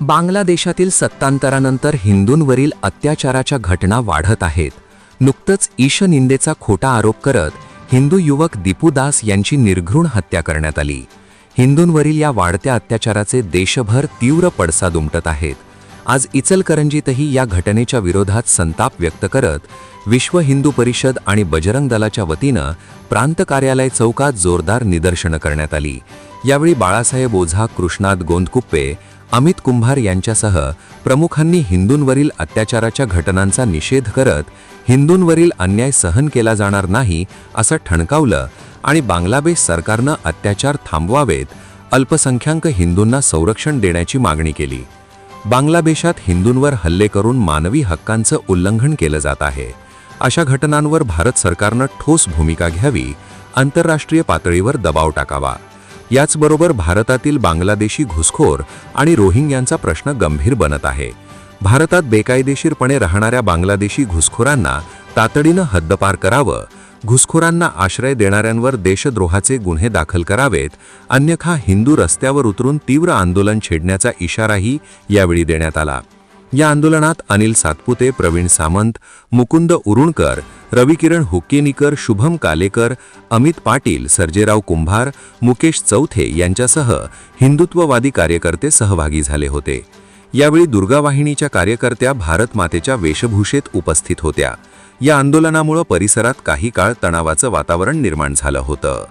बांगलादेशातील सत्तांतरानंतर हिंदूंवरील अत्याचाराच्या घटना वाढत आहेत. नुकतंच ईशनिंदेचा खोटा आरोप करत हिंदू युवक दीपू दास यांची निर्घृण हत्या करण्यात आली. हिंदूंवरील या वाढत्या अत्याचाराचे देशभर तीव्र पडसाद उमटत आहेत. आज इचलकरंजीतही या घटनेच्या विरोधात संताप व्यक्त करत विश्व हिंदू परिषद आणि बजरंग दलाच्या वतीनं प्रांत कार्यालय चौकात जोरदार निदर्शनं करण्यात आली. यावेळी बाळासाहेब ओझा कृष्णात गोंदकुप्पे अमित कुंभार यांच्यासह प्रमुखांनी हिंदूंवरील अत्याचाराच्या घटनांचा निषेध करत हिंदूंवरील अन्याय सहन केला जाणार नाही असं ठणकावलं आणि बांगलादेश सरकारनं अत्याचार थांबवावेत अल्पसंख्याक हिंदूंना संरक्षण देण्याची मागणी केली. बांगलादेशात हिंदूंवर हल्ले करून मानवी हक्कांचं उल्लंघन केलं जात आहे. अशा घटनांवर भारत सरकारनं ठोस भूमिका घ्यावी आंतरराष्ट्रीय पातळीवर दबाव टाकावा. याचबरोबर भारतातील बांगलादेशी घुसखोर आणि रोहिंग्यांचा प्रश्न गंभीर बनत आहे. भारतात बेकायदेशीरपणे राहणाऱ्या बांगलादेशी घुसखोरांना तातडीनं हद्दपार करावं घुसखोरांना आश्रय देणाऱ्यांवर देशद्रोहाचे गुन्हे दाखल करावेत अन्यथा हिंदू रस्त्यावर उतरून तीव्र आंदोलन छेडण्याचा इशाराही यावेळी देण्यात आला. या आंदोलनात अनिल सातपुते प्रवीण सामंत मुकुंद उरुणकर रविकिरण हुक्केनीकर शुभम कालेकर अमित पाटील सर्जेराव कुंभार मुकेश चौथे यांच्यासह हिंदुत्ववादी कार्यकर्ते सहभागी झाले होते. यावेळी दुर्गावाहिनीच्या कार्यकर्त्या भारत मातेच्या वेशभूषेत उपस्थित होत्या. या आंदोलनामुळे परिसरात काही काळ तणावाचं वातावरण निर्माण झालं होतं.